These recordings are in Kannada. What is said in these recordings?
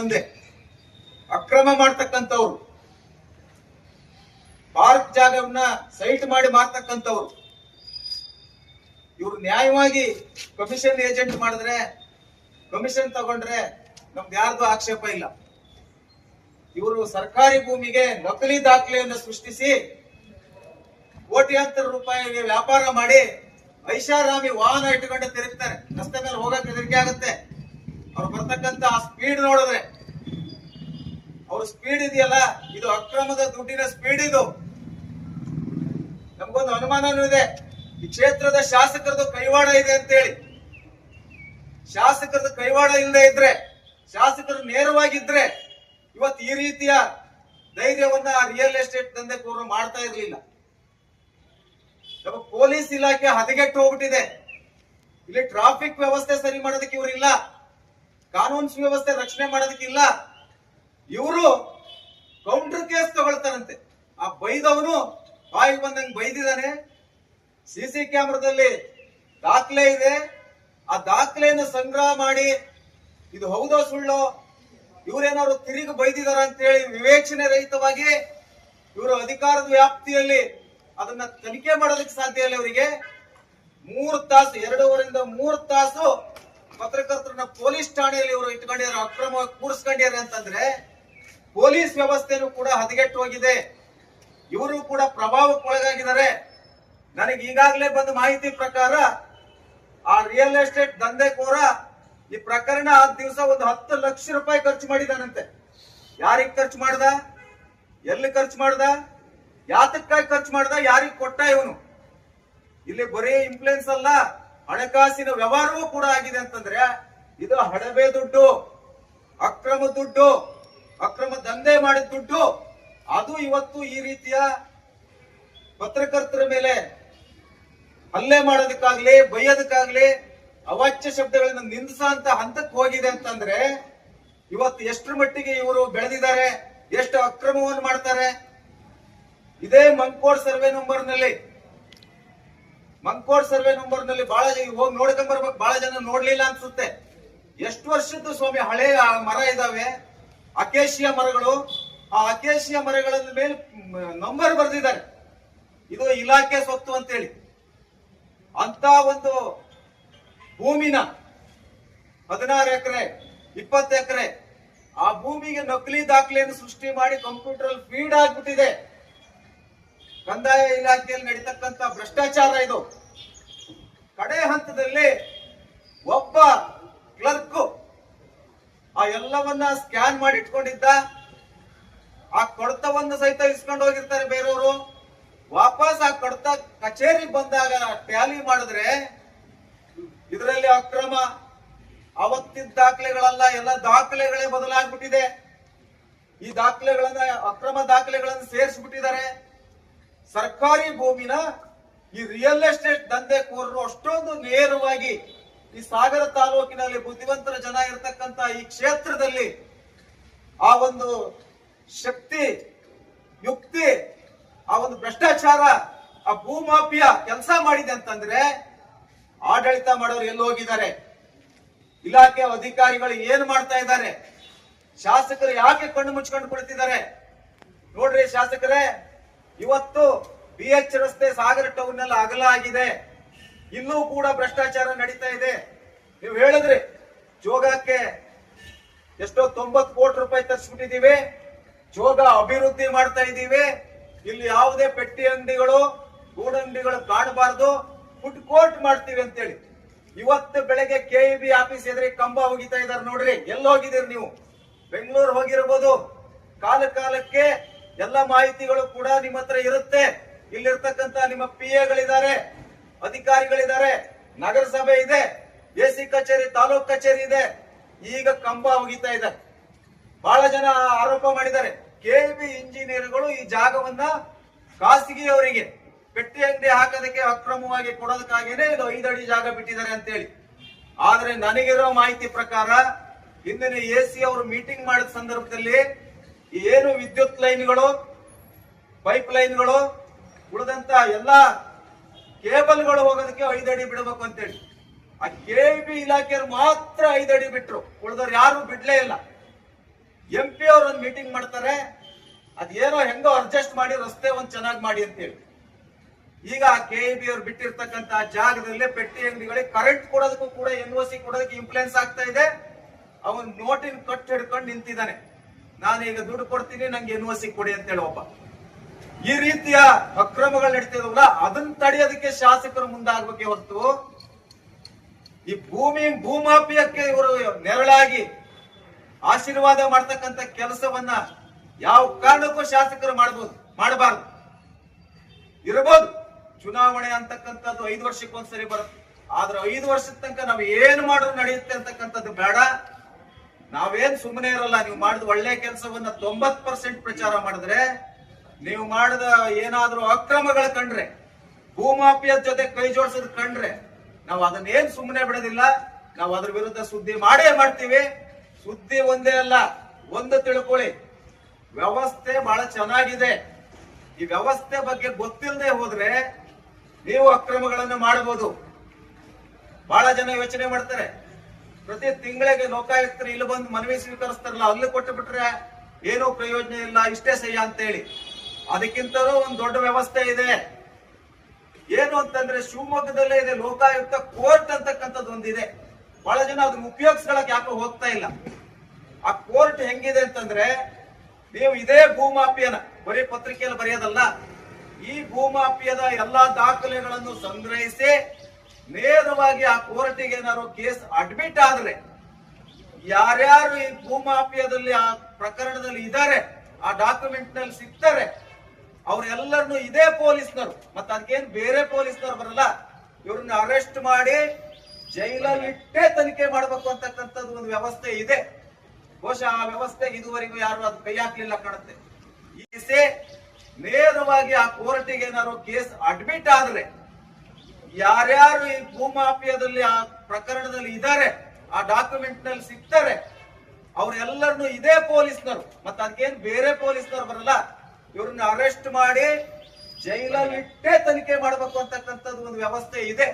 ದಂಧೆ ಅಕ್ರಮ ಮಾಡ್ತಕ್ಕಂಥವ್ರು. ಪಾರ್ಕ್ ಜಾಗವನ್ನ ಸೈಟ್ ಮಾಡಿ ಮಾರ್ತಕ್ಕಂಥವ್ರು. ಇವ್ರು ನ್ಯಾಯವಾಗಿ ಕಮಿಷನ್ ಏಜೆಂಟ್ ಮಾಡಿದ್ರೆ ಕಮಿಷನ್ ತಗೊಂಡ್ರೆ ನಮ್ದು ಯಾರ್ದು ಆಕ್ಷೇಪ ಇಲ್ಲ. ಇವರು ಸರ್ಕಾರಿ ಭೂಮಿಗೆ ನಕಲಿ ದಾಖಲೆಯನ್ನು ಸೃಷ್ಟಿಸಿ ಕೋಟ್ಯಾಂತರ ರೂಪಾಯಿಗೆ ವ್ಯಾಪಾರ ಮಾಡಿ ಐಷಾರಾಮಿ ವಾಹನ ಇಟ್ಟುಕೊಂಡು ತಿರುಗ್ತಾರೆ. ರಸ್ತೆ ಮೇಲೆ ಹೋಗಕ್ಕೆ ಹೆದರಿಕೆ ಆಗುತ್ತೆ. ಅವ್ರು ಬರ್ತಕ್ಕಂತ ಆ ಸ್ಪೀಡ್ ನೋಡಿದ್ರೆ, ಅವ್ರ ಸ್ಪೀಡ್ ಇದೆಯಲ್ಲ, ಇದು ಅಕ್ರಮದ ದುಡ್ಡಿನ ಸ್ಪೀಡ್ ಇದು. ನಮ್ಗೊಂದು ಅನುಮಾನನೂ ಇದೆ. ಈ ಕ್ಷೇತ್ರದ ಶಾಸಕರದ್ದು ಕೈವಾಡ ಇದೆ ಅಂತೇಳಿ. ಶಾಸಕರದ ಕೈವಾಡ ಇಲ್ಲದೆ ಇದ್ರೆ, ಶಾಸಕರು ನೇರವಾಗಿದ್ರೆ ಇವತ್ತು ಈ ರೀತಿಯ ಧೈರ್ಯವನ್ನ ರಿಯಲ್ ಎಸ್ಟೇಟ್ ದಂಧೆಕೋರರು ಮಾಡ್ತಾ ಇರಲಿಲ್ಲ. ನಮ್ಮ ಪೊಲೀಸ್ ಇಲಾಖೆ ಹದಗೆಟ್ಟು ಹೋಗ್ಬಿಟ್ಟಿದೆ. ಇಲ್ಲಿ ಟ್ರಾಫಿಕ್ ವ್ಯವಸ್ಥೆ ಸರಿ ಮಾಡೋದಕ್ಕೆ ಇವರಿಲ್ಲ. ಕಾನೂನು ಸುವ್ಯವಸ್ಥೆ ರಕ್ಷಣೆ ಮಾಡೋದಕ್ಕಿಲ್ಲ ಇವರು ಕೌಂಟರ್ ಕೇಸ್ ತಗೊಳ್ತಾರಂತೆ. ಆ ಬೈದವನು ಬಾಯಿ ಬಂದಂಗೆ ಬೈದಿದ್ದಾನೆ. ಸಿ ಸಿ ಕ್ಯಾಮ್ರಾದಲ್ಲಿ ದಾಖಲೆ ಇದೆ. ಆ ದಾಖಲೆಯನ್ನು ಸಂಗ್ರಹ ಮಾಡಿ, ಇದು ಹೌದೋ ಸುಳ್ಳೋ? ಇವರೇನಾದ್ರು ತಿರುಗಿ ಬೈದಿದಾರ ಅಂತೇಳಿ ವಿವೇಚನೆ ರಹಿತವಾಗಿ ಇವರು ಅಧಿಕಾರದ ವ್ಯಾಪ್ತಿಯಲ್ಲಿ ಅದನ್ನ ತನಿಖೆ ಮಾಡೋದಕ್ಕೆ ಸಾಧ್ಯ ಇಲ್ಲ ಇವರಿಗೆ. ಮೂರು ತಾಸು, ಎರಡೂವರೆಯಿಂದ ಮೂರು ತಾಸು ಪತ್ರಕರ್ತರನ್ನ ಪೊಲೀಸ್ ಠಾಣೆಯಲ್ಲಿ ಇವರು ಇಟ್ಕೊಂಡಿದ್ದಾರೆ ಅಕ್ರಮವಾಗಿ ಕೂಡಿಸ್ಕೊಂಡಿದ್ದಾರೆ ಅಂತಂದ್ರೆ ಪೊಲೀಸ್ ವ್ಯವಸ್ಥೆನೂ ಕೂಡ ಹದಗೆಟ್ಟು ಹೋಗಿದೆ ಇವರು ಕೂಡ ಪ್ರಭಾವಕ್ಕೊಳಗಾಗಿದ್ದಾರೆ ನನಗೆ ಈಗಾಗಲೇ ಬಂದ ಮಾಹಿತಿ ಪ್ರಕಾರ ಆ ರಿಯಲ್ ಎಸ್ಟೇಟ್ ದಂಧೆಕೋರ ಈ ಪ್ರಕರಣ ಆ ದಿವಸ ಒಂದು ಹತ್ತು ಲಕ್ಷ ರೂಪಾಯಿ ಖರ್ಚು ಮಾಡಿದಾನಂತೆ. ಯಾರಿಗೆ ಖರ್ಚು ಮಾಡ್ದ? ಎಲ್ಲಿ ಖರ್ಚು ಮಾಡ್ದ? ಯಾತಕ್ಕಾಗಿ ಖರ್ಚು ಮಾಡ್ದ? ಯಾರಿಗೆ ಕೊಟ್ಟ ಇವನು? ಇಲ್ಲಿ ಬರೀ ಇನ್ಫ್ಲೂಯೆನ್ಸ್ ಅಲ್ಲ. ಹಣಕಾಸಿನ ವ್ಯವಹಾರವೂ ಕೂಡ ಆಗಿದೆ ಅಂತಂದ್ರೆ ಇದು ಹಡಬೆ ದುಡ್ಡು, ಅಕ್ರಮ ದುಡ್ಡು, ಅಕ್ರಮ ದಂಧೆ ಮಾಡಿದ ದುಡ್ಡು. ಅದು ಇವತ್ತು ಈ ರೀತಿಯ ಪತ್ರಕರ್ತರ ಮೇಲೆ ಹಲ್ಲೆ ಮಾಡೋದಕ್ಕಾಗ್ಲಿ, ಬೈಯೋದಕ್ಕಾಗ್ಲಿ ಅವಾಚ್ಯ ಶಬ್ದಗಳನ್ನು ನಿಂದಿಸ ಹಂತಕ್ಕೆ ಹೋಗಿದೆ ಅಂತಂದ್ರೆ ಇವತ್ತು ಎಷ್ಟರ ಮಟ್ಟಿಗೆ ಇವರು ಬೆಳೆದಿದ್ದಾರೆ, ಎಷ್ಟು ಅಕ್ರಮವನ್ನು ಮಾಡ್ತಾರೆ. ಇದೇ Mankod survey number Mankod survey ನಂಬರ್ನಲ್ಲಿ ಬಹಳ ಹೋಗಿ ನೋಡ್ಕೊಂಡ್ ಬರ್ಬೇಕು. ಬಹಳ ಜನ ನೋಡ್ಲಿಲ್ಲ ಅನ್ಸುತ್ತೆ. ಎಷ್ಟು ವರ್ಷದ್ದು ಸ್ವಾಮಿ? ಹಳೆ ಮರ ಇದಾವೆ. ಅಕೇಶಿಯ ಮರಗಳು. ಆ ಅಕೇಶಿಯ ಮರಗಳ ಮೇಲೆ ನಂಬರ್ ಬರೆದಿದ್ದಾರೆ. ಇದು ಇಲಾಖೆ ಸ್ವತ್ತು ಅಂತೇಳಿ. ಅಂತ ಒಂದು ಭೂಮಿನ ಹದಿನಾರು ಎಕರೆ, ಇಪ್ಪತ್ತು ಎಕರೆ, ಆ ಭೂಮಿಗೆ ನಕಲಿ ದಾಖಲೆಯನ್ನು ಸೃಷ್ಟಿ ಮಾಡಿ ಕಂಪ್ಯೂಟರ್ ಫೀಡ್ ಆಗ್ಬಿಟ್ಟಿದೆ. ಕಂದಾಯ ಇಲಾಖೆಯಲ್ಲಿ ನಡೀತಕ್ಕಂತ ಭ್ರಷ್ಟಾಚಾರ ಇದು. ಕಡೆ ಹಂತದಲ್ಲಿ ಒಬ್ಬ ಕ್ಲರ್ಕ್ ಆ ಎಲ್ಲವನ್ನ ಸ್ಕ್ಯಾನ್ ಮಾಡಿ ಇಟ್ಕೊಂಡಿದ್ದ. ಆ ಕಡತವನ್ನು ಸಹಿತ ಇಸ್ಕೊಂಡು ಹೋಗಿರ್ತಾರೆ ಬೇರೆಯವರು. ವಾಪಸ್ ಆ ಕಡತ ಕಚೇರಿಗೆ ಬಂದಾಗ ಟ್ಯಾಲಿ ಮಾಡಿದ್ರೆ ಇದರಲ್ಲಿ ಅಕ್ರಮ ಅವತ್ತಿದ್ದ ದಾಖಲೆಗಳಲ್ಲ, ಎಲ್ಲ ದಾಖಲೆಗಳೇ ಬದಲಾಗ್ಬಿಟ್ಟಿದೆ. ಈ ದಾಖಲೆಗಳನ್ನ, ಅಕ್ರಮ ದಾಖಲೆಗಳನ್ನು ಸೇರಿಸ್ಬಿಟ್ಟಿದ್ದಾರೆ. ಸರ್ಕಾರಿ ಭೂಮಿನ ಈ ರಿಯಲ್ ಎಸ್ಟೇಟ್ ದಂಧೆಕೋರರು ಅಷ್ಟೊಂದು ನೇರವಾಗಿ ಈ ಸಾಗರ ತಾಲೂಕಿನಲ್ಲಿ ಬುದ್ಧಿವಂತರ ಜನ ಇರತಕ್ಕಂತ ಈ ಕ್ಷೇತ್ರದಲ್ಲಿ ಆ ಒಂದು ಶಕ್ತಿ, ಯುಕ್ತಿ, ಆ ಒಂದು ಭ್ರಷ್ಟಾಚಾರ, ಆ ಭೂಮಾಫಿಯಾ ಕೆಲಸ ಮಾಡಿದೆ ಅಂತಂದ್ರೆ ಆಡಳಿತ ಮಾಡೋರು ಎಲ್ಲಿ ಹೋಗಿದ್ದಾರೆ? ಇಲಾಖೆ ಅಧಿಕಾರಿಗಳು ಏನ್ ಮಾಡ್ತಾ ಇದ್ದಾರೆ? ಶಾಸಕರು ಯಾಕೆ ಕಣ್ಣು ಮುಚ್ಕೊಂಡು ಕುಳಿತಿದ್ದಾರೆ? ನೋಡ್ರಿ ಶಾಸಕರೇ ಇವತ್ತು ಬಿ ಎಚ್ ರಸ್ತೆ ಸಾಗರ ಟೌನ್ನಲ್ಲಿ ಅಗಲ ಆಗಿದೆ. ಇಲ್ಲೂ ಕೂಡ ಭ್ರಷ್ಟಾಚಾರ ನಡೀತಾ ಇದೆ. ನೀವು ಹೇಳಿದ್ರಿ, ಜೋಗಕ್ಕೆ ಎಷ್ಟೋ ತೊಂಬತ್ ಕೋಟಿ ರೂಪಾಯಿ ತರಿಸ್ಬಿಟ್ಟಿದೀವಿ ಜೋಗ ಅಭಿವೃದ್ಧಿ ಮಾಡ್ತಾ ಇದ್ದೀವಿ. ಇಲ್ಲಿ ಯಾವುದೇ ಪೆಟ್ಟಿ ಅಂಗಡಿಗಳು ಗೂಡಂಗಡಿಗಳು ಕಾಣಬಾರ್ದು. ಫುಡ್ ಕೋರ್ಟ್ ಮಾಡ್ತೀವಿ ಅಂತೇಳಿ. ಇವತ್ತು ಬೆಳಗ್ಗೆ ಕೆ ಬಿ ಆಫೀಸ್ ಎದುರಿ ಕಂಬ ಹೋಗಿತಾ ಇದಾರೆ ನೋಡ್ರಿ. ಎಲ್ಲಿ ಹೋಗಿದ್ದೀರಿ ನೀವು? ಬೆಂಗಳೂರು ಹೋಗಿರ್ಬೋದು. ಕಾಲ ಕಾಲಕ್ಕೆ ಎಲ್ಲ ಮಾಹಿತಿಗಳು ಕೂಡ ನಿಮ್ಮ ಹತ್ರ ಇರುತ್ತೆ. ಇಲ್ಲಿರ್ತಕ್ಕಂತ ನಿಮ್ಮ ಪಿ ಎಗಳಿದ್ದಾರೆ ಅಧಿಕಾರಿಗಳಿದ್ದಾರೆ, ನಗರಸಭೆ ಇದೆ, ಎ ಸಿ ಕಚೇರಿ, ತಾಲೂಕ್ ಕಚೇರಿ ಇದೆ. ಈಗ ಕಂಬ ಹೋಗಿತಾ ಇದೆ. ಬಹಳ ಜನ ಆರೋಪ ಮಾಡಿದ್ದಾರೆ. ಕೆಬಿ ಇಂಜಿನಿಯರ್ಗಳು ಈ ಜಾಗವನ್ನ ಖಾಸಗಿಯವರಿಗೆ ಪೆಟ್ಟಿ ಅಂಗಡಿ ಹಾಕೋದಕ್ಕೆ ಅಕ್ರಮವಾಗಿ ಕೊಡೋದಕ್ಕಾಗಿನೇ ಇದು ಐದಡಿ ಜಾಗ ಬಿಟ್ಟಿದ್ದಾರೆ ಅಂತೇಳಿ. ಆದ್ರೆ ನನಗಿರೋ ಮಾಹಿತಿ ಪ್ರಕಾರ, ಹಿಂದಿನ ಎ ಸಿ ಅವರು ಮೀಟಿಂಗ್ ಮಾಡಿದ ಸಂದರ್ಭದಲ್ಲಿ ಏನು ವಿದ್ಯುತ್ ಲೈನ್ಗಳು, ಪೈಪ್ ಲೈನ್ಗಳು, ಉಳಿದಂತ ಎಲ್ಲ ಕೇಬಲ್ಗಳು ಹೋಗೋದಕ್ಕೆ ಐದಡಿ ಬಿಡಬೇಕು ಅಂತೇಳಿ. ಆ ಕೆ ಬಿ ಇಲಾಖೆಯವ್ರು ಮಾತ್ರ ಐದಡಿ ಬಿಟ್ರು. ಉಳಿದವ್ರು ಯಾರು ಬಿಡ್ಲೇ ಇಲ್ಲ. ಎಂ ಪಿ ಅವ್ರ ಒಂದು ಮೀಟಿಂಗ್ ಮಾಡ್ತಾರೆ. ಅದೇನೋ ಹೆಂಗೋ ಅಡ್ಜಸ್ಟ್ ಮಾಡಿ ರಸ್ತೆ ಒಂದು ಚೆನ್ನಾಗಿ ಮಾಡಿ ಅಂತೇಳಿ. ಈಗ ಕೆ ಬಿ ಅವ್ರು ಬಿಟ್ಟಿರ್ತಕ್ಕಂತ ಜಾಗದಲ್ಲೇ ಪೆಟ್ಟಿ ಅಂಗಡಿಗಳಿಗೆ ಕರೆಂಟ್ ಕೊಡೋದಕ್ಕೂ ಕೂಡ ಎನ್ ಒ ಸಿ ಕೊಡೋದಕ್ಕೆ ಇಂಪ್ಲೂಯನ್ಸ್ ಆಗ್ತಾ ಇದೆ. ಅವನ್ ನೋಟಿನ ಕಟ್ ಹಿಡ್ಕೊಂಡು ನಿಂತಿದ್ದಾನೆ. ನಾನು ಈಗ ದುಡ್ಡು ಕೊಡ್ತೀನಿ, ನಂಗೆ ಎನ್ ಸಿ ಕೊಡಿ ಅಂತೇಳಿ ಒಬ್ಬ ಈ ರೀತಿಯ ಅಕ್ರಮಗಳು ನಡೀತಿದವಲ್ಲ ಅದನ್ನ ತಡೆಯೋದಕ್ಕೆ ಶಾಸಕರು ಮುಂದಾಗಬೇಕೆ ಹೊರತು, ಈ ಭೂಮಿ ಭೂಮಾಪಿಯಕ್ಕೆ ಇವರು ನೆರಳಾಗಿ ಆಶೀರ್ವಾದ ಮಾಡ್ತಕ್ಕಂತ ಕೆಲಸವನ್ನ ಯಾವ ಕಾರಣಕ್ಕೂ ಶಾಸಕರು ಮಾಡಬಹುದು ಮಾಡಬಾರ್ದು. ಇರಬಹುದು ಚುನಾವಣೆ ಅಂತಕ್ಕಂಥದ್ದು ಐದು ವರ್ಷಕ್ಕೊಂದ್ಸರಿ ಬರುತ್ತೆ. ಆದ್ರೆ ಐದು ವರ್ಷದ ತನಕ ನಾವು ಏನು ಮಾಡೋದು ನಡೆಯುತ್ತೆ ಅಂತಕ್ಕಂಥದ್ದು ಬೇಡ. ನಾವೇನ್ ಸುಮ್ಮನೆ ಇರಲ್ಲ, ನೀವು ಮಾಡಿದ ಒಳ್ಳೆ ಕೆಲಸವನ್ನ ತೊಂಬತ್ ಪರ್ಸೆಂಟ್ ಪ್ರಚಾರ ಮಾಡಿದ್ರೆ, ನೀವು ಮಾಡಿದ ಏನಾದ್ರೂ ಅಕ್ರಮಗಳ ಕಂಡ್ರೆ ಭೂಮಾಫಿಯದ ಜೊತೆ ಕೈ ಜೋಡಿಸೋದ್ ಕಂಡ್ರೆ, ನಾವು ಅದನ್ನೇನ್ ಸುಮ್ಮನೆ ಬಿಡೋದಿಲ್ಲ, ನಾವು ಅದ್ರ ವಿರುದ್ಧ ಸುದ್ದಿ ಮಾಡೇ ಮಾಡ್ತೀವಿ. ಸುದ್ದಿ ಒಂದೇ ಅಲ್ಲ, ಒಂದು ತಿಳ್ಕೊಳ್ಳಿ. ವ್ಯವಸ್ಥೆ ಬಹಳ ಚೆನ್ನಾಗಿದೆ. ಈ ವ್ಯವಸ್ಥೆ ಬಗ್ಗೆ ಗೊತ್ತಿಲ್ಲದೆ ಹೋದ್ರೆ ನೀವು ಅಕ್ರಮಗಳನ್ನು ಮಾಡಬಹುದು ಬಹಳ ಜನ ಯೋಚನೆ ಮಾಡ್ತಾರೆ. ಪ್ರತಿ ತಿಂಗಳಿಗೆ ಲೋಕಾಯುಕ್ತರು ಇಲ್ಲಿ ಬಂದು ಮನವಿ ಸ್ವೀಕರಿಸ್ತಾರಲ್ಲ, ಅಲ್ಲಿ ಕೊಟ್ಟು ಬಿಟ್ರೆ ಏನೂ ಪ್ರಯೋಜನ ಇಲ್ಲ, ಇಷ್ಟೇ ಸಹ್ಯ ಅಂತೇಳಿ. ಅದಕ್ಕಿಂತಲೂ ಒಂದು ದೊಡ್ಡ ವ್ಯವಸ್ಥೆ ಇದೆ. ಏನು ಅಂತಂದ್ರೆ ಶಿವಮೊಗ್ಗದಲ್ಲೇ ಇದೆ ಲೋಕಾಯುಕ್ತ ಕೋರ್ಟ್ ಅಂತಕ್ಕಂಥದ್ದು ಒಂದಿದೆ. ಬಹಳ ಜನ ಅದನ್ನ ಉಪಯೋಗಿಸ್ಕೊಳಕ್ ಯಾಕೋ ಹೋಗ್ತಾ ಇಲ್ಲ. ಆ ಕೋರ್ಟ್ ಹೆಂಗಿದೆ ಅಂತಂದ್ರೆ, ನೀವು ಇದೇ ಭೂಮಾಪಿಯನ ಬರೀ ಪತ್ರಿಕೆಯಲ್ಲಿ ಬರೆಯೋದಲ್ಲ, ಈ ಭೂಮಾಪಿಯದ ಎಲ್ಲಾ ದಾಖಲೆಗಳನ್ನು ಸಂಗ್ರಹಿಸಿ ನೇರವಾಗಿ ಆ ಕೋರ್ಟಿಗೆ ಏನಾದ್ರು ಕೇಸ್ ಅಡ್ಮಿಟ್ ಆದ್ರೆ ಯಾರ್ಯಾರು ಈ ಭೂಮಾಫಿಯಾದಲ್ಲಿ ಆ ಪ್ರಕರಣದಲ್ಲಿ ಇದ್ದಾರೆ ಆ ಡಾಕ್ಯುಮೆಂಟ್ನಲ್ಲಿ ಸಿಗ್ತಾರೆ, ಅವರೆಲ್ಲರನ್ನು ಇದೇ ಪೊಲೀಸ್ನರು, ಮತ್ತೆ ಅದಕ್ಕೇನು ಬೇರೆ ಪೊಲೀಸ್ನರು ಬರಲ್ಲ, ಇವ್ರನ್ನ ಅರೆಸ್ಟ್ ಮಾಡಿ ಜೈಲಲ್ಲಿ ಇಟ್ಟೇ ತನಿಖೆ ಮಾಡಬೇಕು ಅಂತಕ್ಕಂಥದ್ದು ಒಂದು ವ್ಯವಸ್ಥೆ ಇದೆ. ಬಹುಶಃ ಆ ವ್ಯವಸ್ಥೆ ಇದುವರೆಗೂ ಯಾರು ಅದು ಕೈ ಹಾಕ್ಲಿಲ್ಲ ಕಾಣುತ್ತೆ. ಈ ನೇರವಾಗಿ ಆ ಕೋರ್ಟಿಗೆ ಏನಾದ್ರು ಕೇಸ್ ಅಡ್ಮಿಟ್ ಆದ್ರೆ ಯಾರ್ಯಾರು ಈ ಭೂಮಾಫಿಯಾದಲ್ಲಿ ಆ ಪ್ರಕರಣದಲ್ಲಿ ಇದ್ದಾರೆ, ಆ ಡಾಕ್ಯುಮೆಂಟ್ನಲ್ಲಿ ಸಿಗ್ತಾರೆ, ಅವ್ರೆಲ್ಲರನ್ನು ಇದೇ ಪೊಲೀಸ್ನವರು. ಮತ್ತೆ ಅದಕ್ಕೇನು ಬೇರೆ ಪೊಲೀಸ್ನವ್ರು ಬರಲ್ಲ, ಇವ್ರನ್ನ ಅರೆಸ್ಟ್ ಮಾಡಿ ಜೈಲಲ್ಲಿ ಇಟ್ಟೇ ತನಿಖೆ ಮಾಡಬೇಕು ಅಂತಕ್ಕಂಥದ್ದು ಒಂದು ವ್ಯವಸ್ಥೆ ಇದೆ.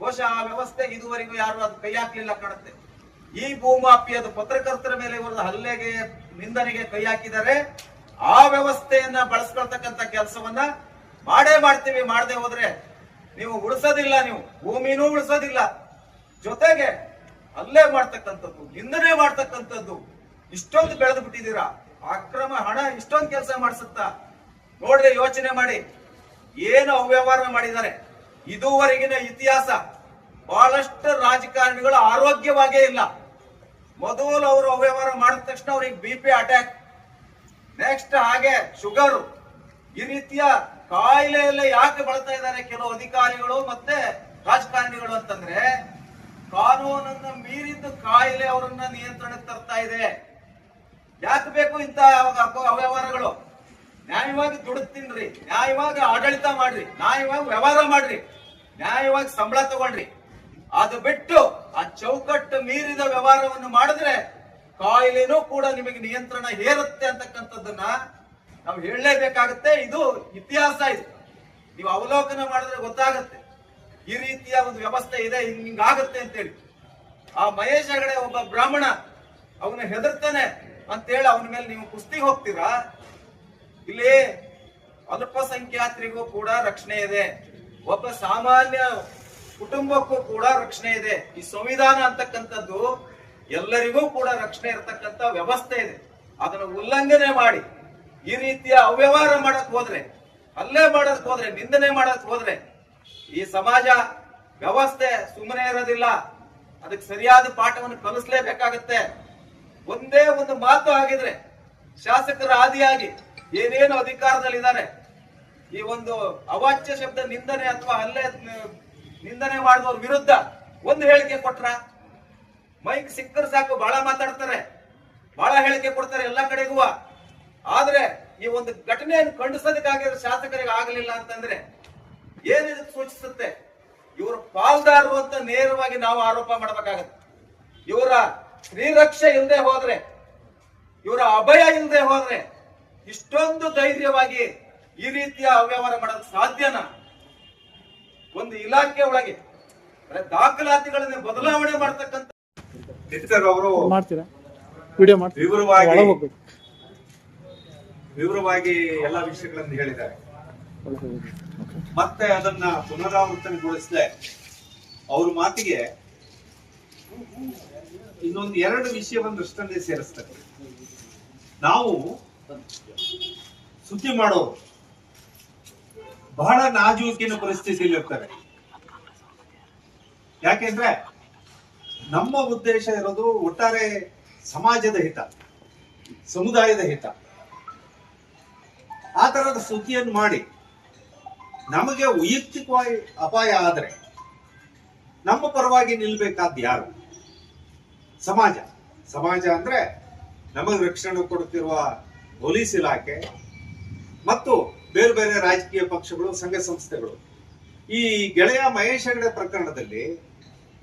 ಬಹುಶಃ ಆ ವ್ಯವಸ್ಥೆ ಇದುವರೆಗೂ ಯಾರು ಅದು ಕೈ ಹಾಕ್ಲಿಲ್ಲ ಕಾಣುತ್ತೆ. ಈ ಭೂಮಾಫಿಯದ ಪತ್ರಕರ್ತರ ಮೇಲೆ ಇವರದ ಹಲ್ಲೆಗೆ, ನಿಂದನೆಗೆ ಕೈ ಹಾಕಿದ್ದಾರೆ. ಆ ವ್ಯವಸ್ಥೆಯನ್ನ ಬಳಸ್ಕೊಳ್ತಕ್ಕಂಥ ಕೆಲಸವನ್ನ ಮಾಡೇ ಮಾಡ್ತೀವಿ, ಮಾಡದೆ ಹೋದ್ರೆ ನೀವು ಉಳಿಸೋದಿಲ್ಲ ನೀವು, ಭೂಮಿನೂ ಉಳಿಸೋದಿಲ್ಲ. ಜೊತೆಗೆ ಅಲ್ಲೇ ಮಾಡ್ತಕ್ಕಂಥದ್ದು ನಿಂದನೆ ಮಾಡ್ತಕ್ಕಂಥದ್ದು, ಇಷ್ಟೊಂದು ಬೆಳೆದು ಬಿಟ್ಟಿದ್ದೀರಾ? ಅಕ್ರಮ ಹಣ ಇಷ್ಟೊಂದು ಕೆಲಸ ಮಾಡಿಸುತ್ತಾ? ನೋಡ್ರಿ, ಯೋಚನೆ ಮಾಡಿ. ಏನು ಅವ್ಯವಹಾರ ಮಾಡಿದ್ದಾರೆ? ಇದುವರೆಗಿನ ಇತಿಹಾಸ ಬಹಳಷ್ಟು ರಾಜಕಾರಣಿಗಳು ಆರೋಗ್ಯವಾಗೇ ಇಲ್ಲ. ಮೊದಲು ಅವರು ಅವ್ಯವಹಾರ ಮಾಡಿದ ತಕ್ಷಣ ಅವ್ರಿಗೆ ಬಿ ಪಿ ಅಟ್ಯಾಕ್. ನೆಕ್ಸ್ಟ್ ಹಾಗೆ ಶುಗರ್. ಈ ರೀತಿಯ ಕಾಯಿಲೆಯಲ್ಲೇ ಯಾಕೆ ಬಳಸ್ತಾ ಇದ್ದಾರೆ ಕೆಲವು ಅಧಿಕಾರಿಗಳು ಮತ್ತೆ ರಾಜಕಾರಣಿಗಳು ಅಂತಂದ್ರೆ ಕಾನೂನನ್ನ ಮೀರಿದ ಕಾಯಿಲೆ ಅವರನ್ನ ನಿಯಂತ್ರಣಕ್ಕೆ ತರ್ತಾ ಇದೆ. ಯಾಕೆ ಬೇಕು ಇಂತ ಅವ್ಯವಹಾರಗಳು? ನ್ಯಾಯವಾಗಿ ದುಡಿದು ತಿನ್ರಿ ನ್ಯಾಯವಾಗಿ ಆಡಳಿತ ಮಾಡ್ರಿ. ನ್ಯಾಯವಾಗಿ ವ್ಯವಹಾರ ಮಾಡ್ರಿ. ನ್ಯಾಯವಾಗಿ ಸಂಬಳ ತಗೊಂಡ್ರಿ. ಅದು ಬಿಟ್ಟು ಆ ಚೌಕಟ್ಟು ಮೀರಿದ ವ್ಯವಹಾರವನ್ನು ಮಾಡಿದ್ರೆ ಕಾಯಿಲೆನೂ ಕೂಡ ನಿಮಗೆ ನಿಯಂತ್ರಣ ಹೇರುತ್ತೆ ಅಂತಕ್ಕಂಥದ್ದನ್ನ ನಾವು ಹೇಳಲೇಬೇಕಾಗುತ್ತೆ, ಇದು ಇತಿಹಾಸ ಇದು. ನೀವು ಅವಲೋಕನ ಮಾಡಿದ್ರೆ ಗೊತ್ತಾಗುತ್ತೆ. ಈ ರೀತಿಯ ಒಂದು ವ್ಯವಸ್ಥೆ ಇದೆ ಹಿಂಗಾಗತ್ತೆ ಅಂತೇಳಿ. ಆ ಮಹೇಶ್ ಹೆಗಡೆ ಒಬ್ಬ ಬ್ರಾಹ್ಮಣ, ಅವನು ಹೆದರ್ತಾನೆ ಅಂತೇಳಿ ಅವನ ಮೇಲೆ ನೀವು ಕುಸ್ತಿಗೆ ಹೋಗ್ತೀರಾ? ಇಲ್ಲಿ ಅಲ್ಪಸಂಖ್ಯಾತರಿಗೂ ಕೂಡ ರಕ್ಷಣೆ ಇದೆ. ಒಬ್ಬ ಸಾಮಾನ್ಯ ಕುಟುಂಬಕ್ಕೂ ಕೂಡ ರಕ್ಷಣೆ ಇದೆ. ಈ ಸಂವಿಧಾನ ಅಂತಕ್ಕಂಥದ್ದು ಎಲ್ಲರಿಗೂ ಕೂಡ ರಕ್ಷಣೆ ಇರತಕ್ಕಂಥ ವ್ಯವಸ್ಥೆ ಇದೆ. ಅದನ್ನು ಉಲ್ಲಂಘನೆ ಮಾಡಿ. ಈ ರೀತಿಯ ಅವ್ಯವಹಾರ ಮಾಡಕ್ ಹೋದ್ರೆ ಅಲ್ಲೇ ಮಾಡಕ್ ಹೋದ್ರೆ, ನಿಂದನೆ ಮಾಡಕ್ ಹೋದ್ರೆ, ಈ ಸಮಾಜ ವ್ಯವಸ್ಥೆ ಸುಮ್ಮನೆ ಇರೋದಿಲ್ಲ. ಅದಕ್ಕೆ ಸರಿಯಾದ ಪಾಠವನ್ನು ಕಲಿಸ್ಲೇಬೇಕಾಗತ್ತೆ. ಒಂದೇ ಒಂದು ಮಾತು ಆಗಿದ್ರೆ ಶಾಸಕರ ಆದಿಯಾಗಿ ಏನೇನು ಅಧಿಕಾರದಲ್ಲಿದ್ದಾರೆ. ಈ ಒಂದು ಅವಾಚ್ಯ ಶಬ್ದ ನಿಂದನೆ ಅಥವಾ ಅಲ್ಲೇ ನಿಂದನೆ ಮಾಡಿದವ್ರ ವಿರುದ್ಧ ಒಂದು ಹೇಳಿಕೆ ಕೊಟ್ರ, ಮೈಕ್ ಸಿಕ್ಕರ್ ಸಾಕು ಬಹಳ ಮಾತಾಡ್ತಾರೆ ಬಹಳ ಹೇಳಿಕೆ ಕೊಡ್ತಾರೆ, ಎಲ್ಲ ಕಡೆಗೂ ಆದ್ರೆ ಈ ಒಂದು ಘಟನೆಯನ್ನು ಖಂಡಿಸೋದಕ್ಕಾಗಿ ಶಾಸಕರಿಗೆ ಆಗಲಿಲ್ಲ ಅಂತಂದ್ರೆ ಏನಿದ ಸೂಚಿಸುತ್ತೆ? ಇವರು ಪಾಲ್ದಾರರು ಅಂತ ನೇರವಾಗಿ ನಾವು ಆರೋಪ ಮಾಡಬೇಕಾಗತ್ತೆ. ಇವರ ಶ್ರೀರಕ್ಷೆ ಇಲ್ಲದೆ ಹೋದ್ರೆ ಇವರ ಅಭಯ ಇಲ್ಲದೆ ಹೋದ್ರೆ ಇಷ್ಟೊಂದು ಧೈರ್ಯವಾಗಿ ಈ ರೀತಿಯ ಅವ್ಯವಹಾರ ಮಾಡಲು ಸಾಧ್ಯನ? ಒಂದು ಇಲಾಖೆ ಒಳಗೆ ಅಂದ್ರೆ ದಾಖಲಾತಿಗಳನ್ನ ಬದಲಾವಣೆ ಮಾಡ್ತಕ್ಕಂಥ ಅವರು ಮಾಡ್ತೀರಾ? ವಿಡಿಯೋ ಮಾಡ್ತೀವಿ ವಿವರವಾಗಿ ಎಲ್ಲ ವಿಷಯಗಳನ್ನು ಹೇಳಿದ್ದಾರೆ. ಮತ್ತೆ ಅದನ್ನ ಪುನರಾವರ್ತನೆಗೊಳಿಸಿದೆ. ಅವ್ರ ಮಾತಿಗೆ ಇನ್ನೊಂದು ಎರಡು ವಿಷಯವನ್ನು ಅಷ್ಟನ್ನೇ ಸೇರಿಸ್ತಾರೆ ನಾವು ಸುದ್ದಿ ಮಾಡೋರು. ಬಹಳ ನಾಜೂಕಿನ ಪರಿಸ್ಥಿತಿಯಲ್ಲಿ ಇರ್ತಾರೆ ಯಾಕೆಂದ್ರೆ ನಮ್ಮ ಉದ್ದೇಶ ಇರೋದು ಒಟ್ಟಾರೆ ಸಮಾಜದ ಹಿತ, ಸಮುದಾಯದ ಹಿತ. ಆ ತರದ ಸುದ್ದಿಯನ್ನು ಮಾಡಿ. ನಮಗೆ ವೈಯಕ್ತಿಕವಾಗಿ ಅಪಾಯ ಆದರೆ ನಮ್ಮ ಪರವಾಗಿ ನಿಲ್ಬೇಕಾದ್ ಯಾರು? ಸಮಾಜ. ಸಮಾಜ ಅಂದ್ರೆ ನಮಗೆ ರಕ್ಷಣೆ ಕೊಡುತ್ತಿರುವ ಪೊಲೀಸ್ ಇಲಾಖೆ ಮತ್ತು ಬೇರೆ ಬೇರೆ ರಾಜಕೀಯ ಪಕ್ಷಗಳು, ಸಂಘ ಸಂಸ್ಥೆಗಳು. ಈ ಗೆಳೆಯ ಮಹೇಶ್ ಹೆಗಡೆ ಪ್ರಕರಣದಲ್ಲಿ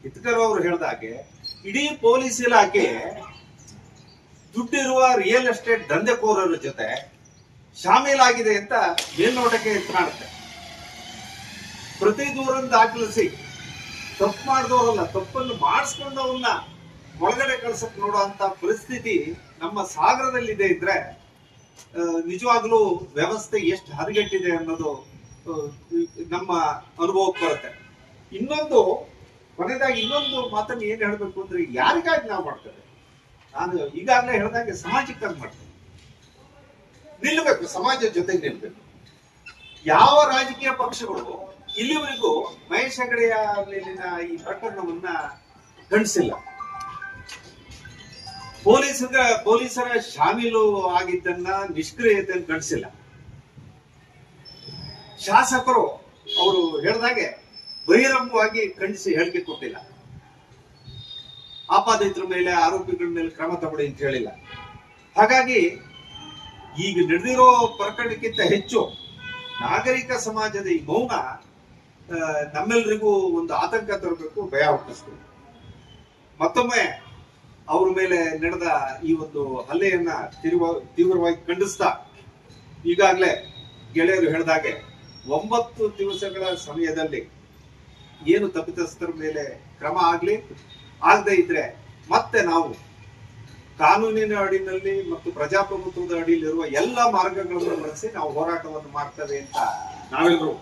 ಹಿತಕರ್ ಅವರು ಹೇಳಿದಾಗೆ, ಇಡೀ ಪೊಲೀಸ್ ಇಲಾಖೆ ದುಡ್ಡಿರುವ ರಿಯಲ್ ಎಸ್ಟೇಟ್ ದಂಧೆಕೋರರ ಜೊತೆ ಶಾಮೀಲಾಗಿದೆ ಅಂತ ಮೇಲ್ನೋಟಕ್ಕೆ ಕಾಣುತ್ತೆ. ಪ್ರತಿ ದೂರನ್ನು ದಾಖಲಿಸಿ ತಪ್ಪು ಮಾಡಿದವರಲ್ಲ, ತಪ್ಪನ್ನು ಮಾಡಿಸ್ಕೊಂಡವನ್ನ ಒಳಗಡೆ ಕಳ್ಸಕ್ ನೋಡುವಂತ ಪರಿಸ್ಥಿತಿ ನಮ್ಮ ಸಾಗರದಲ್ಲಿದೆ ಇದ್ರೆ ನಿಜವಾಗ್ಲೂ ವ್ಯವಸ್ಥೆ ಎಷ್ಟು ಹದಗೆಟ್ಟಿದೆ ಅನ್ನೋದು ನಮ್ಮ ಅನುಭವಕ್ಕೆ ಬರುತ್ತೆ. ಇನ್ನೊಂದು, ಕೊನೆಯದಾಗಿ ಇನ್ನೊಂದು ಮಾತನ್ನು ಏನ್ ಹೇಳ್ಬೇಕು ಅಂದ್ರೆ ಯಾರಿಗಾಗಿ ನಾವು ಮಾಡ್ತೇವೆ? ನಾನು ಈಗಾಗಲೇ ಹೇಳಿದಾಗೆ ಸಮಾಜಕ್ಕಾಗಿ ಮಾಡ್ತೇವೆ. ನಿಲ್ಲಬೇಕು ಸಮಾಜದ ಜೊತೆಗೆ ನಿಲ್ಬೇಕು. ಯಾವ ರಾಜಕೀಯ ಪಕ್ಷಗಳು ಇಲ್ಲಿವರೆಗೂ ಮಹೇಶ್ ಹೆಗಡೆಯ ಮೇಲಿನ ಈ ಪ್ರಕರಣವನ್ನ ಗಂಡಿಸಿಲ್ಲ ಪೊಲೀಸರ ಪೊಲೀಸರ ಶಾಮೀಲು ಆಗಿದ್ದನ್ನ ನಿಷ್ಕ್ರಿಯತೆ ಗಂಡಿಸಿಲ್ಲ ಶಾಸಕರು ಅವರು ಹೇಳ್ದಾಗೆ ಬಹಿರಂಗವಾಗಿ ಖಂಡಿಸಿ ಹೇಳಿಕೆ ಕೊಟ್ಟಿಲ್ಲ. ಆಪಾದಿತರ ಮೇಲೆ ಆರೋಪಿಗಳ ಮೇಲೆ ಕ್ರಮ ತಗೊಳ್ಳಿ ಅಂತ ಹೇಳಿಲ್ಲ. ಹಾಗಾಗಿ ಈಗ ನಡೆದಿರೋ ಪ್ರಕರಣಕ್ಕಿಂತ ಹೆಚ್ಚು ನಾಗರಿಕ ಸಮಾಜದ ಈ ಮೌನ ನಮ್ಮೆಲ್ಲರಿಗೂ ಒಂದು ಆತಂಕ ತರಬೇಕು, ಭಯ ಹುಟ್ಟಿಸ್ಬೇಕು ಮತ್ತೊಮ್ಮೆ ಅವ್ರ ಮೇಲೆ ನಡೆದ ಈ ಒಂದು ಹಲ್ಲೆಯನ್ನ ತೀವ್ರ, ತೀವ್ರವಾಗಿ ಖಂಡಿಸ್ತಾ, ಈಗಾಗಲೇ ಗೆಳೆಯರು ಹೇಳಿದಾಗೆ ಒಂಬತ್ತು ದಿವಸಗಳ ಸಮಯದಲ್ಲಿ ಏನು ತಪ್ಪಿತಸ್ಥರ ಮೇಲೆ ಕ್ರಮ ಆಗಲಿ, ಆಗದೆ ಇದ್ರೆ ಮತ್ತೆ ನಾವು ಕಾನೂನಿನ ಅಡಿನಲ್ಲಿ ಮತ್ತು ಪ್ರಜಾಪ್ರಭುತ್ವದ ಅಡಿಯಲ್ಲಿರುವ ಎಲ್ಲ ಮಾರ್ಗಗಳನ್ನು ಬಳಸಿ ನಾವು ಹೋರಾಟವನ್ನು ಮಾಡ್ತೇವೆ ಅಂತ ನಾವೆಲ್ಲರೂ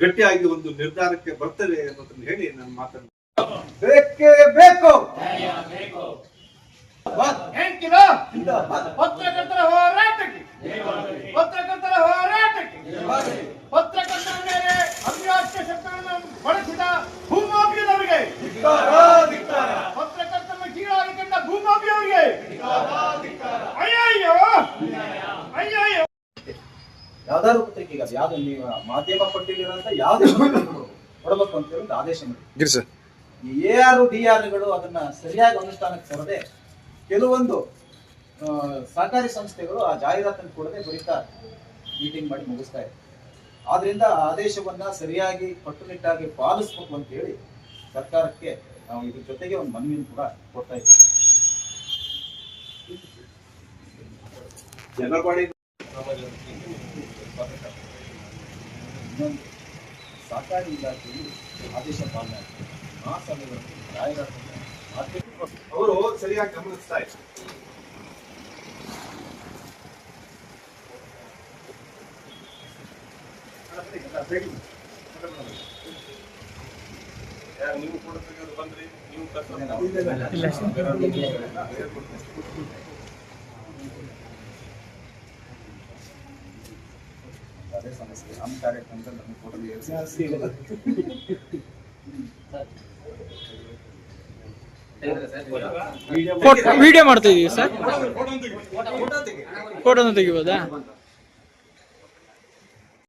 ಗಟ್ಟಿಯಾಗಿ ಒಂದು ನಿರ್ಧಾರಕ್ಕೆ ಬರ್ತೇವೆ ಅನ್ನೋದನ್ನ ಹೇಳಿ ನನ್ನ ಮಾತನ್ನು ಬೇಕೇ ಬೇಕು. ಪತ್ರಕರ್ತರ ಹೋರಾಟಕ್ಕೆ. ಪತ್ರಕರ್ತರ ಹೋರಾಟಕ್ಕೆ. ಪತ್ರಕರ್ತರ ಮೇಲೆ ಅವಿನಾಶ್ಯ ಶಬ್ದಗಳನ್ನು ಬಳಸಿದ ಭೂಮಾಫಿಯದವರಿಗೆ ಯಾವ್ದಾದ್ರು ಪತ್ರಿಕೆಗೆ ಅದು ಯಾವ್ದು ನೀವು ಮಾಧ್ಯಮ ಕೊಟ್ಟಿರೋಂತ ಯಾವ್ದೇ ಕೊಡಬೇಕು ಅಂತ ಹೇಳಿ ಒಂದು ಆದೇಶ ಮಾಡಿ ಗಿರಿ ಸರ್. ಈ ಎ ಆರ್ ಡಿ ಆರ್ಗಳು ಅದನ್ನ ಸರಿಯಾಗಿ ಅನುಷ್ಠಾನಕ್ಕೆ ತರದೆ ಕೆಲವೊಂದು ಆ, ಸಹಕಾರಿ ಸಂಸ್ಥೆಗಳು ಆ ಜಾಹೀರಾತನ್ನು ಕೊಡದೆ ಬರೀತಾ ಮೀಟಿಂಗ್ ಮಾಡಿ ಮುಗಿಸ್ತಾ ಇದೆ ಆದ್ರಿಂದ ಆ ಆದೇಶವನ್ನ ಸರಿಯಾಗಿ ಕಟ್ಟುನಿಟ್ಟಾಗಿ ಪಾಲಿಸ್ಬೇಕು ಅಂತ ಹೇಳಿ ಸರ್ಕಾರಕ್ಕೆ ನಾವು ಇದ್ರ ಜೊತೆಗೆ ಒಂದು ಮನವಿಯನ್ನು ಕೂಡ ಕೊಡ್ತಾ ಇದ್ದೀವಿ ಜನಪಾಡಿ ಇನ್ನೊಂದು ಸಹಕಾರಿ ಇಲಾಖೆಯು ಆದೇಶ ಪಾಲನೆ ಆಗ್ತದೆ. ಆ ಸಮಯದಲ್ಲಿ ಜಾಹೀರಾತು ಅವರು ಸರಿಯಾಗಿ ಗಮನಿಸ್ತಾ ಇದ್ದಾರೆ ನೀವು ಕೂಡ ಬಂದ್ರಿ ನೀವು ಅದೇ ಸಮಸ್ಯೆ ನಮ್ಮ ಕಾರ್ಯಕ್ರಮದಲ್ಲಿ ಕೊಡಲಿ ವಿಡಿಯೋ ಮಾಡ್ತಾ ಇದೀವಿ ಸರ್. ಫೋಟೋನ ತೆಗಿಬೋದಾ?